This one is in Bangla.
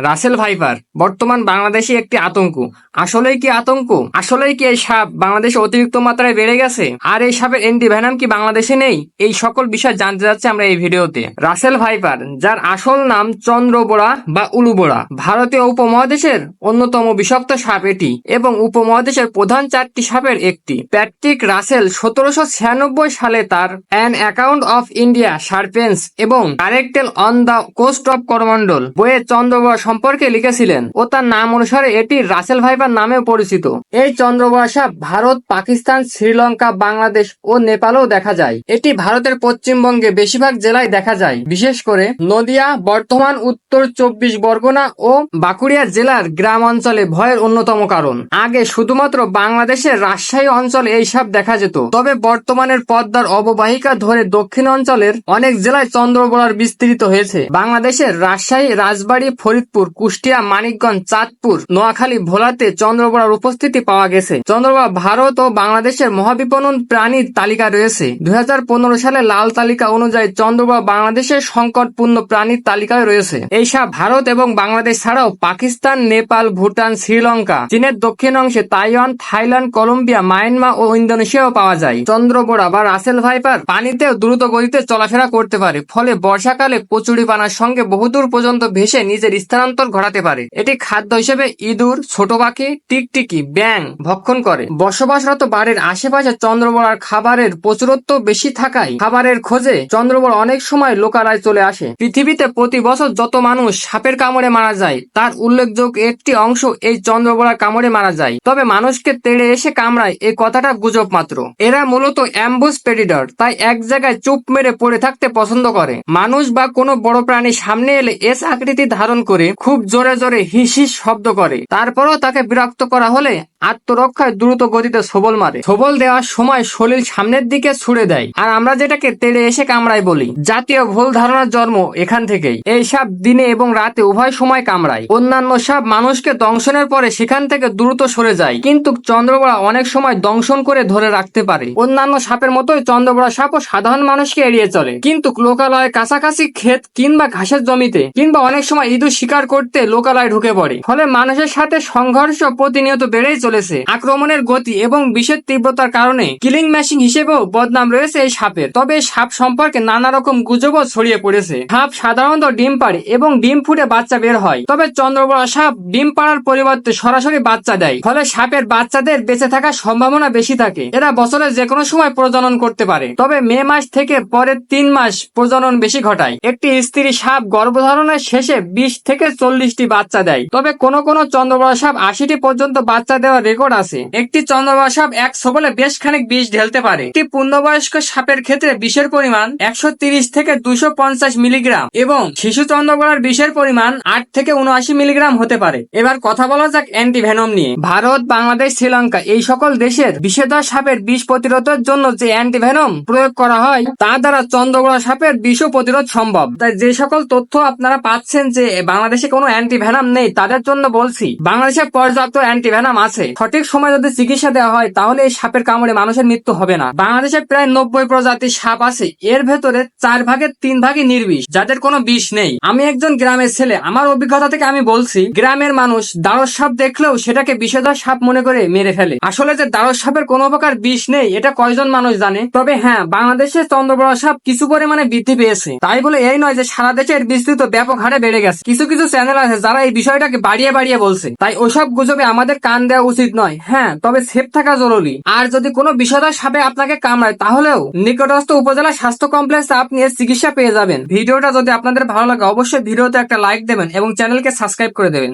রাসেল ভাইপার বর্তমান বাংলাদেশে একটি আতঙ্ক। আসলেই কি আতঙ্ক? আসলেই কি এই সাপ বাংলাদেশে অতিরিক্ত মাত্রায় বেড়ে গেছে? আর এই সাপের অ্যান্টিভেনাম কি বাংলাদেশে নেই? এই সকল বিষয় জানতে যাচ্ছে আমরা এই ভিডিওতে। রাসেল ভাইপার যার আসল নাম চন্দ্রবোড়া বা উলুবোড়া। ভারতীয় উপমহাদেশের অন্যতম বিষাক্ত সাপ এটি এবং উপমহাদেশের প্রধান চারটি সাপের একটি। প্যাট্রিক রাসেল সতেরোশো ছিয়ানব্বই সালে তার an account of India serpents এবং ডাইরেক্টেল on the coast of Coromandel বইয়ে চন্দ্রবোড়া সম্পর্কে লিখেছিলেন ও তার নাম অনুসারে এটি রাসেল ভাইপার নামেও পরিচিত। এই চন্দ্রবোড়া সাপ ভারত, পাকিস্তান, শ্রীলঙ্কা, বাংলাদেশ ও নেপালেও দেখা যায়। এটি ভারতের পশ্চিমবঙ্গে বেশিরভাগ জেলায় দেখা যায়। বিশেষ করে নদিয়া, বর্ধমান, উত্তর চব্বিশ বরগনা ও বাঁকুড়িয়া জেলার গ্রাম অঞ্চলে ভয়ের অন্যতম কারণ। আগে শুধুমাত্র বাংলাদেশের রাজশাহী অঞ্চলে এই সাপ দেখা যেত। তবে বর্তমানের পদ্মার অববাহিকা ধরে দক্ষিণ অঞ্চলের অনেক জেলায় চন্দ্রবোড়ার বিস্তৃত হয়েছে। বাংলাদেশের রাজশাহী, রাজবাড়ী, ফরিদপুর কুষ্টিয়া, মানিকগঞ্জ, চাঁদপুর, নোয়াখালী, ভোলাতে চন্দ্রবোড়ার উপস্থিতি পাওয়া গেছে। চন্দ্রবোড়া ভারত ও বাংলাদেশের মহাবিপণন প্রাণীর তালিকা রয়েছে। দুই সালে লাল তালিকা অনুযায়ী চন্দ্রবোড়া বাংলাদেশের সংকটপূর্ণ প্রাণীর তালিকায় রয়েছে। এই সাপ ভারত এবং বাংলাদেশ ছাড়াও পাকিস্তান, নেপাল, ভুটান, শ্রীলঙ্কা, চীনের দক্ষিণ অংশে তাইওয়ান, থাইল্যান্ড, কলম্বিয়া, মায়ানমার ও ইন্দোনেশিয়াও পাওয়া যায়। চন্দ্রবোড়া বা রাসেল ভাইপার পানিতেও দ্রুত গতিতে চলাফেরা করতে পারে, ফলে বর্ষাকালে কচুরি পানার সঙ্গে বহুদূর পর্যন্ত ভেসে নিজের স্থানান্তর ঘটাতে পারে। এটি খাদ্য হিসেবে ইঁদুর ছোট পাখি টিকটিকি ব্যাং ভক্ষণ করে। বসবাসরত বাড়ির আশেপাশে চন্দ্রবড়ার খাবারের প্রচুরত্ব বেশি থাকায় খাবারের খোঁজে চন্দ্রবড় অনেক সময় লোকালয় চলে আসে। পৃথিবীতে প্রতি বছর যত মানুষ সাপের কামড়ে মারা যায়, তার উল্লেখযোগ্য একটি অংশ এই চন্দ্রবড়ার কামড়ে মারা যায়। তবে মানুষকে তেড়ে এসে কামড়ায় এই কথাটা গুজব মাত্র। এরা মূলত অ্যাম্বুস প্রেডিডর তাই এক জায়গায় চুপ মেরে পড়ে থাকতে পছন্দ করে। মানুষ বা কোনো বড় প্রাণী সামনে এলে এস আকৃতি ধারণ করে খুব জোরে জোরে হিস হিস শব্দ করে। তারপরেও তাকে বিরক্ত করা হলে আত্মরক্ষায় দ্রুত গতিতে সবল মারে। সবল দেওয়ার সময় শরীর সামনের দিকে ছুড়ে দেয়। আর আমরা যেটাকে তেড়ে এসে কামড়াই বলি, জাতীয় ভুল ধারণার জন্ম এখান থেকেই। এই সাপ দিনে এবং রাতে উভয় সময় কামড়ায়। অন্যান্য সাপ মানুষকে দংশনের পরে সেখান থেকে দ্রুত সরে যায়। কিন্তু চন্দ্রবড়া অনেক সময় দংশন করে ধরে রাখতে পারে। অন্যান্য সাপের মতোই চন্দ্রবড়া সাপও সাধারণ মানুষকে এড়িয়ে চলে। কিন্তু লোকালয়ে কাছাকাছি ক্ষেত কিংবা ঘাসের জমিতে কিংবা অনেক সময় ইঁদুর শিকার করতে লোকালয়ে ঢুকে পড়ে। ফলে মানুষের সাথে সংঘর্ষ প্রতিনিয়ত বেড়েই চলেছে। আক্রমণের গতি এবং বিষের তীব্রতার কারণে কিলিং মেশিন হিসেবেও বদনাম রয়েছে এই সাপের। তবে সাপ সম্পর্কে নানা রকম গুজবও ছড়িয়ে পড়েছে। সাপ সাধারণত ডিম পাড়ে এবং ডিম ফুটে বাচ্চা বের হয়। তবে চন্দ্রবড়া সাপ ডিম পাড়ার পরিবর্তে সরাসরি বাচ্চা দেয়। ফলে সাপের বাচ্চাদের বেঁচে থাকার সম্ভাবনা বেশি থাকে। এরা বছরের যে কোনো সময় প্রজনন করতে পারে। তবে মে মাস থেকে পরের তিন মাস প্রজনন বেশি ঘটায়। একটি স্ত্রী সাপ গর্ভধারণের শেষে বিশ থেকে চল্লিশটি বাচ্চা দেয়। তবে কোন কোন চন্দ্রবড়া সাপ আশিটি পর্যন্ত বাচ্চা দেওয়ার রেকর্ড আছে। একটি চন্দ্রবড়া সাপ এক সবলে বেশ খানিক বিষ ঢেলতে পারে। একটি পূর্ণবয়স্ক সাপের ক্ষেত্রে বিষের পরিমাণ একশো থেকে দুশো মিলিগ্রাম এবং শিশু চন্দ্রবড়ার বিষের পরিমাণ আট থেকে উনআশি মিলিগ্রাম হতে পারে। এবার কথা বলা যাক অ্যান্টিভেনম নিয়ে। ভারত, বাংলাদেশ, শ্রীলঙ্কা এই সকল দেশের বিষেধর সাপের বিষ প্রতিরোধের জন্য যে অ্যান্টিভেনম প্রয়োগ করা হয়, তা দ্বারা চন্দ্রবড়া সাপের বিষ প্রতিরোধ সম্ভব। তাই যে সকল তথ্য আপনারা পাচ্ছেন যে বাংলাদেশে কোনো অ্যান্টিভেনম নেই, তাদের জন্য বলছি, বাংলাদেশে পর্যাপ্ত অ্যান্টিভেনম আছে। সঠিক সময় যদি চিকিৎসা দেওয়া হয়, তাহলে এই সাপের কামড়ে মানুষের মৃত্যু হবে না। বাংলাদেশে প্রায় নব্বই প্রজাতির সাপ আছে, এর ভেতরে চার ভাগের তিন ভাগই নির্বিষ, যাদের কোনো বিষ নেই। আমি একজন গ্রামের ছেলে, আমার অভিজ্ঞতা থেকে আমি বলছি, গ্রামের মানুষ দারস সাপ দেখলেও সেটাকে বিষধর সাপ মনে করে মেরে ফেলে। আসলে যে দারস সাপের কোনো প্রকার বিষ নেই, এটা কয়জন মানুষ জানে? তবে হ্যাঁ বাংলাদেশে চন্দ্রবড়া সাপ কিছু পরিমাণে বৃদ্ধি পেয়েছে। তাই বলে এই নয় যে সারা দেশে এর বিস্তৃত ব্যাপক হারে বেড়ে গেছে। কিছু কিছু চ্যানেল আছে, যারা এই বিষয়টাকে বাড়িয়ে বাড়িয়ে বলছে। তাই ওসব গুজবে আমাদের কান দেওয়া উচিত নয়। হ্যাঁ তবে সেফ থাকা জরুরি। আর যদি কোনো বিষধর সাপে আপনাকে কামড়ায়, তাহলেও নিকটস্থ উপজেলা স্বাস্থ্য কমপ্লেক্সে আপনি চিকিৎসা পেয়ে যাবেন। ভিডিওটা যদি আপনাদের ভালো লাগে, অবশ্যই ভিডিওতে একটা লাইক দেবেন এবং চ্যানেলকে সাবস্ক্রাইব করে দেবেন।